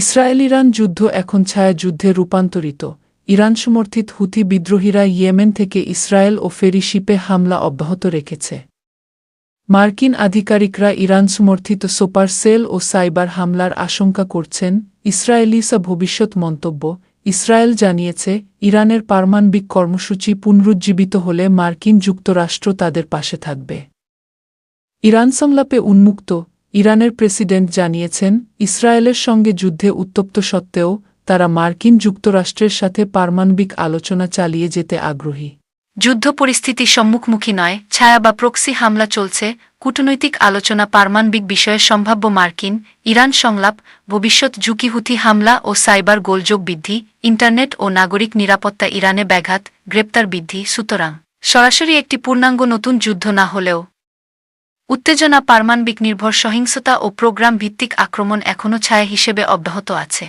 Israel Iran যুদ্ধ এখন ছায়া যুদ্ধে রূপান্তরিত। ইরান সমর্থিত হুথি বিদ্রোহীরা ইয়েমেন থেকে ইসরায়েল ও ফেরি শিপে হামলা অব্যাহত রেখেছে। মার্কিন আধিকারিকরা ইরান সমর্থিত সোপার সেল ও সাইবার হামলার আশঙ্কা করছেন, ইসরায়েলি সা ভবিষ্যৎ মন্তব্য। ইসরায়েল জানিয়েছে, ইরানের পারমাণবিক কর্মসূচি পুনরুজ্জীবিত হলে মার্কিন যুক্তরাষ্ট্র তাদের পাশে থাকবে। ইরান সংলাপে উন্মুক্ত ইরানের প্রেসিডেন্ট জানিয়েছেন, ইসরায়েলের সঙ্গে যুদ্ধে উত্তপ্ত সত্ত্বেও তারা মার্কিন যুক্তরাষ্ট্রের সাথে পারমাণবিক আলোচনা চালিয়ে যেতে আগ্রহী। যুদ্ধ পরিস্থিতি সম্মুখমুখী নয়, ছায়া বা প্রক্সি হামলা চলছে, কূটনৈতিক আলোচনা পারমাণবিক বিষয়ে সম্ভাব্য মার্কিন, ইরান সংলাপ, ভবিষ্যৎ ঝুঁকি হুথি হামলা ও সাইবার গোলযোগ বৃদ্ধি, ইন্টারনেট ও নাগরিক নিরাপত্তা ইরানে ব্যাঘাত, গ্রেপ্তার বৃদ্ধি, সুতরাং সরাসরি একটি পূর্ণাঙ্গ নতুন যুদ্ধ না হলেও উত্তেজনা পারমাণবিক নির্ভর সহিংসতা ও প্রোগ্রাম ভিত্তিক আক্রমণ এখনও ছায়া হিসেবে অব্যাহত আছে।